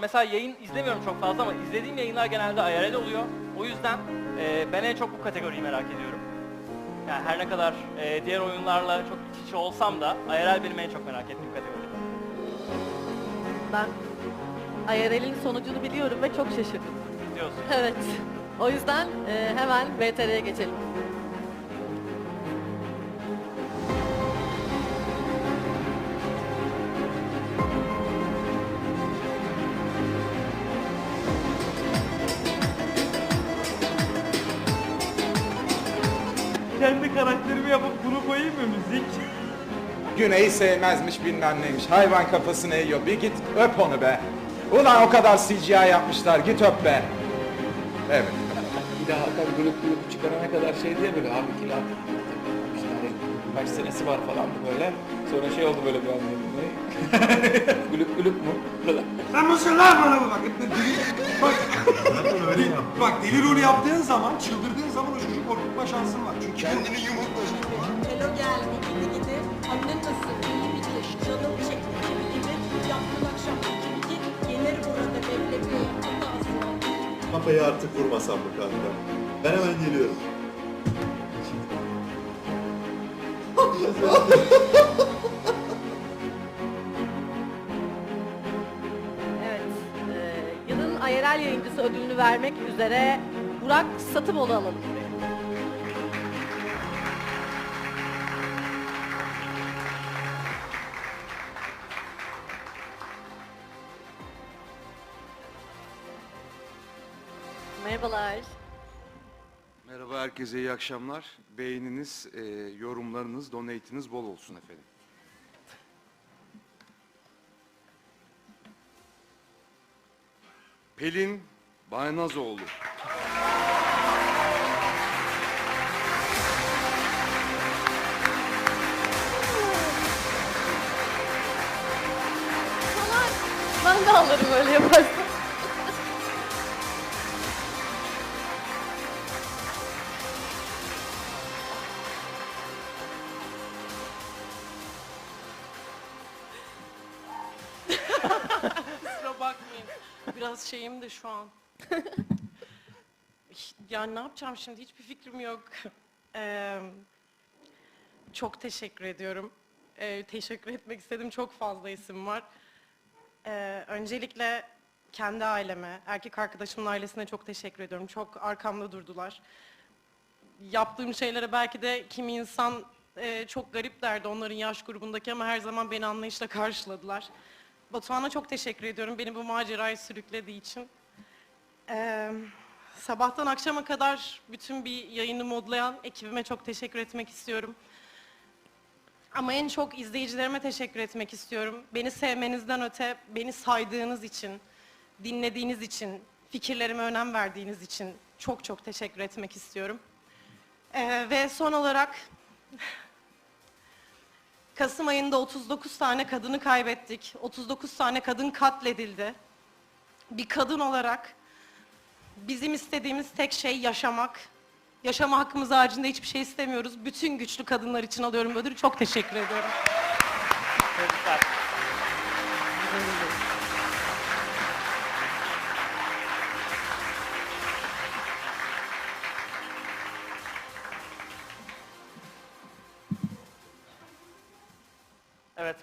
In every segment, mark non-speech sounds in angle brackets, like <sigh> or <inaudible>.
Mesela yayın izlemiyorum çok fazla ama izlediğim yayınlar genelde IRL oluyor. O yüzden e, ben en çok bu kategoriyi merak ediyorum. Yani her ne kadar e, diğer oyunlarla çok iç içe olsam da IRL benim en çok merak ettiğim kategori. Ben IRL'in sonucunu biliyorum ve çok şaşırdım. Diyorsun. Evet. O yüzden e, hemen VTR'ye geçelim. Kendi karakterimi yapıp bunu koyayım mı müzik? Güney'i sevmezmiş bilmem neymiş. Hayvan kafasını eğiyor. Bir git öp onu be. Ulan o kadar CGI yapmışlar. Git öp be. Evet. Bir de Hakan grup grup çıkarana kadar şey diye böyle abi kila işte hani kaç senesi var falan böyle. Sonra şey oldu böyle bir anda. <laughs> Gülüp gülüp mu? Falan. <laughs> Sen mısın lan bana bak. Deli, bak, deli, bak deli rolü yaptığın zaman, çıldırdığın zaman o çocuğu korkutma şansın var. Çünkü kendini yumrukla. Telo geldi gidi gidi. Annen nasıl iyi bilir. Canım çekti gibi gibi. Yaptın akşam gibi gibi. Gelir burada var. Kafayı artık vurmasam mı kanka? Ben hemen geliyorum. Evet. e, yılın IRL yayıncısı ödülünü vermek üzere Burak Satımoğlu alalım. Merhabalar. Herkese iyi akşamlar. Beğeniniz, e, yorumlarınız, donate'iniz bol olsun efendim. Pelin Baynazoğlu. Ben de alırım öyle yaparsan. Biraz şeyim de şu an. yani ne yapacağım şimdi hiçbir fikrim yok. Ee, çok teşekkür ediyorum. Ee, teşekkür etmek istediğim çok fazla isim var. Ee, öncelikle kendi aileme, erkek arkadaşımın ailesine çok teşekkür ediyorum. Çok arkamda durdular. Yaptığım şeylere belki de kimi insan e, çok garip derdi onların yaş grubundaki ama her zaman beni anlayışla karşıladılar. Batuhan'a çok teşekkür ediyorum beni bu macerayı sürüklediği için. Ee, sabahtan akşama kadar bütün bir yayını modlayan ekibime çok teşekkür etmek istiyorum. Ama en çok izleyicilerime teşekkür etmek istiyorum. Beni sevmenizden öte beni saydığınız için, dinlediğiniz için, fikirlerime önem verdiğiniz için çok çok teşekkür etmek istiyorum. Ee, ve son olarak Kasım ayında 39 tane kadını kaybettik. 39 tane kadın katledildi. Bir kadın olarak bizim istediğimiz tek şey yaşamak. Yaşama hakkımız haricinde hiçbir şey istemiyoruz. Bütün güçlü kadınlar için alıyorum ödülü. Çok teşekkür ediyorum. Tebrikler.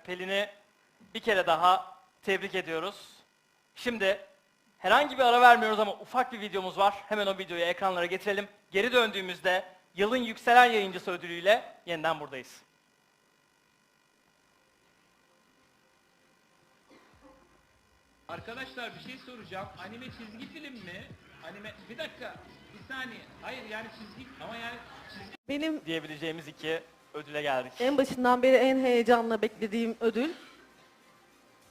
Pelin'i bir kere daha tebrik ediyoruz. Şimdi herhangi bir ara vermiyoruz ama ufak bir videomuz var. Hemen o videoyu ekranlara getirelim. Geri döndüğümüzde yılın yükselen yayıncısı ödülüyle yeniden buradayız. Arkadaşlar bir şey soracağım. Anime çizgi film mi? Anime bir dakika. Bir saniye. Hayır yani çizgi ama yani çizgi Benim diyebileceğimiz iki ödüle geldik. en başından beri en heyecanla beklediğim ödül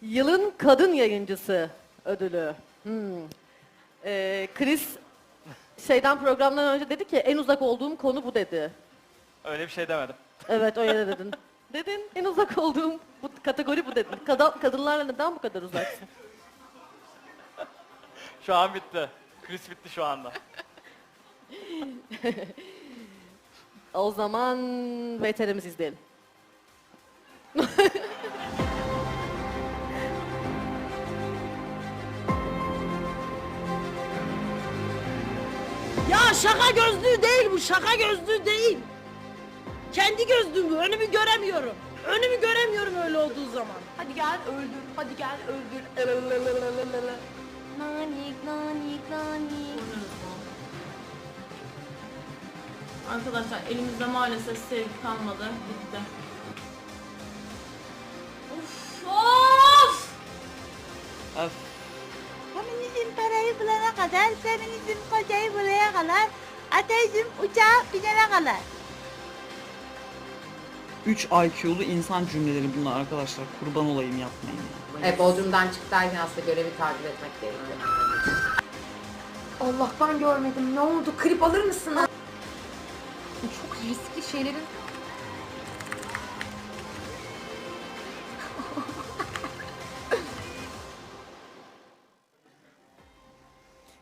yılın kadın yayıncısı ödülü. Hmm. Ee, Chris şeyden programdan önce dedi ki en uzak olduğum konu bu dedi. Öyle bir şey demedim. Evet öyle <laughs> dedin. dedin en uzak olduğum bu kategori bu dedin. Kada- kadınlarla neden bu kadar uzaksın? Şu an bitti. Chris bitti şu anda. <laughs> O zaman VTR'imizi izleyelim. ya şaka gözlüğü değil bu, şaka gözlüğü değil. Kendi gözlüğüm bu, önümü göremiyorum. Önümü göremiyorum öyle olduğu zaman. Hadi gel öldür, hadi gel öldür. Nani Arkadaşlar elimizde maalesef sevgi kalmadı. Bitti. Of! Of! Öf. Feminizm parayı bulana kadar, feminizm kocayı bulana kadar, ateizm uçağa binene kadar. 3 IQ'lu insan cümleleri bunlar arkadaşlar. Kurban olayım yapmayın ya. Evet, Bodrum'dan çık derken aslında görevi takip etmek gerekiyor. Allah'tan görmedim. Ne oldu? Klip alır mısın? Çok riskli şeylerin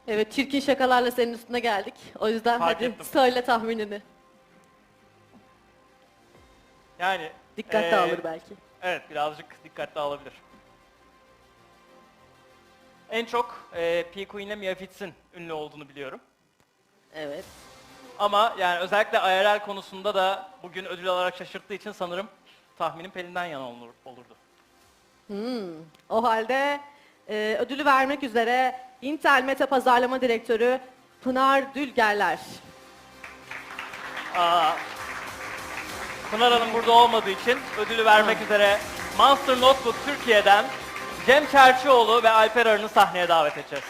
Evet, çirkin şakalarla senin üstüne geldik. O yüzden Fark hadi ettim. söyle tahminini. Yani Dikkat ee, dağılır belki. Evet birazcık dikkatli alabilir. En çok e, P. Queen ile Mia Fitz'in ünlü olduğunu biliyorum. Evet. Ama yani özellikle IRL konusunda da bugün ödül alarak şaşırttığı için sanırım tahminim Pelin'den yana olur, olurdu. Hmm. O halde e, ödülü vermek üzere Intel Meta Pazarlama Direktörü Pınar Dülgerler. Aa, Pınar Hanım burada olmadığı için ödülü vermek üzere Monster Notebook Türkiye'den Cem Çerçioğlu ve Alper Arın'ı sahneye davet edeceğiz.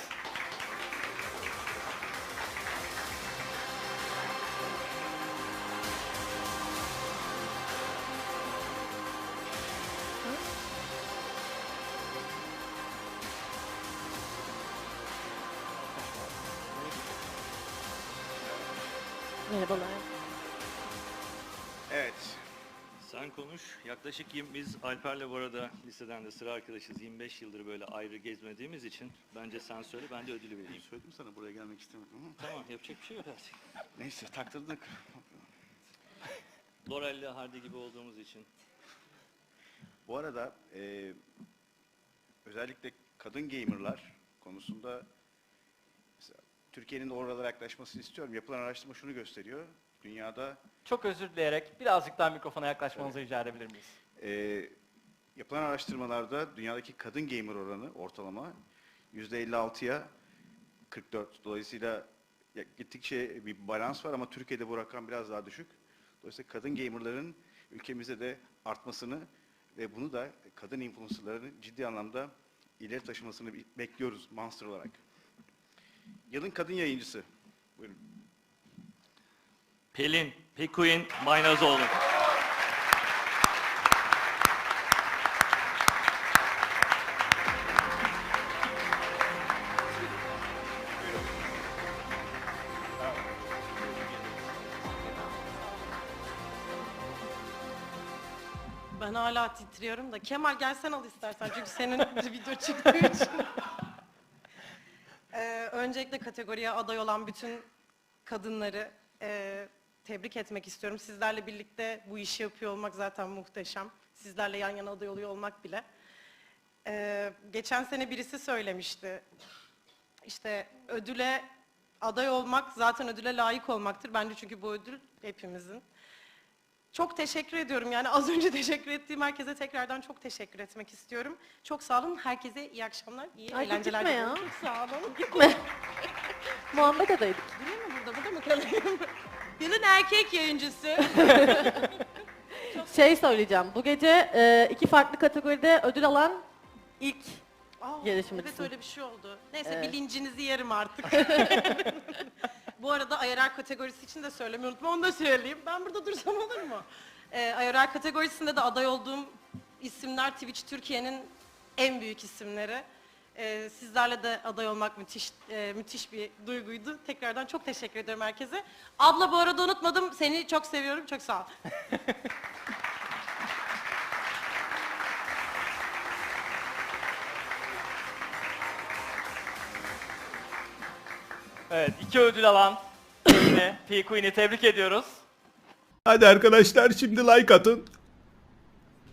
Sen konuş. Yaklaşık 20, biz Alper'le bu arada liseden de sıra arkadaşız. 25 yıldır böyle ayrı gezmediğimiz için bence sen söyle ben de ödülü vereyim. Söyledim sana buraya gelmek istemedim ama. Tamam yapacak bir şey yok artık. Neyse taktırdık. Laurel ile Hardy gibi olduğumuz için. Bu arada e, özellikle kadın gamerlar konusunda Türkiye'nin de oralara yaklaşmasını istiyorum. Yapılan araştırma şunu gösteriyor. Dünyada Çok özür dileyerek birazcık daha mikrofona yaklaşmanızı rica edebilir miyiz? e, yapılan araştırmalarda dünyadaki kadın gamer oranı ortalama %56'ya 44. Dolayısıyla ya, gittikçe bir balans var ama Türkiye'de bu rakam biraz daha düşük. Dolayısıyla kadın gamerların ülkemizde de artmasını ve bunu da kadın influencerların ciddi anlamda ileri taşımasını bi- bekliyoruz Monster olarak. Yılın kadın yayıncısı. Buyurun. Pelin, Pekuin, Maynazoğlu. Ben hala titriyorum da. Kemal gelsen al istersen çünkü senin <laughs> video çıktığı için. Ee, öncelikle kategoriye aday olan bütün kadınları e, tebrik etmek istiyorum. Sizlerle birlikte bu işi yapıyor olmak zaten muhteşem. Sizlerle yan yana aday oluyor olmak bile. Ee, geçen sene birisi söylemişti. İşte ödüle aday olmak zaten ödüle layık olmaktır. Bence çünkü bu ödül hepimizin. Çok teşekkür ediyorum. Yani az önce <laughs> teşekkür ettiğim herkese tekrardan çok teşekkür etmek istiyorum. Çok sağ olun. Herkese iyi akşamlar, iyi Ay, eğlenceler gitme ya. Çok sağ olun. Gitme. <laughs> Muhammed adaydık. Durayım mı burada? Burada mı kalayım? <laughs> Yılın erkek yayıncısı. <laughs> Şey söyleyeceğim. Bu gece e, iki farklı kategoride ödül alan ilk Aa, Yarışmacısın. Evet öyle bir şey oldu. Neyse bilincinizi yerim artık. <laughs> Bu arada IRL kategorisi için de söylemeyi unutma onu da söyleyeyim. Ben burada dursam olur mu? Ee, IRL kategorisinde de aday olduğum isimler Twitch Türkiye'nin en büyük isimleri. Ee, sizlerle de aday olmak müthiş e, müthiş bir duyguydu. Tekrardan çok teşekkür ederim herkese. Abla bu arada unutmadım. Seni çok seviyorum. Çok sağ ol. <laughs> Evet iki ödül alan P. Queen'i tebrik ediyoruz. Hadi arkadaşlar şimdi like atın.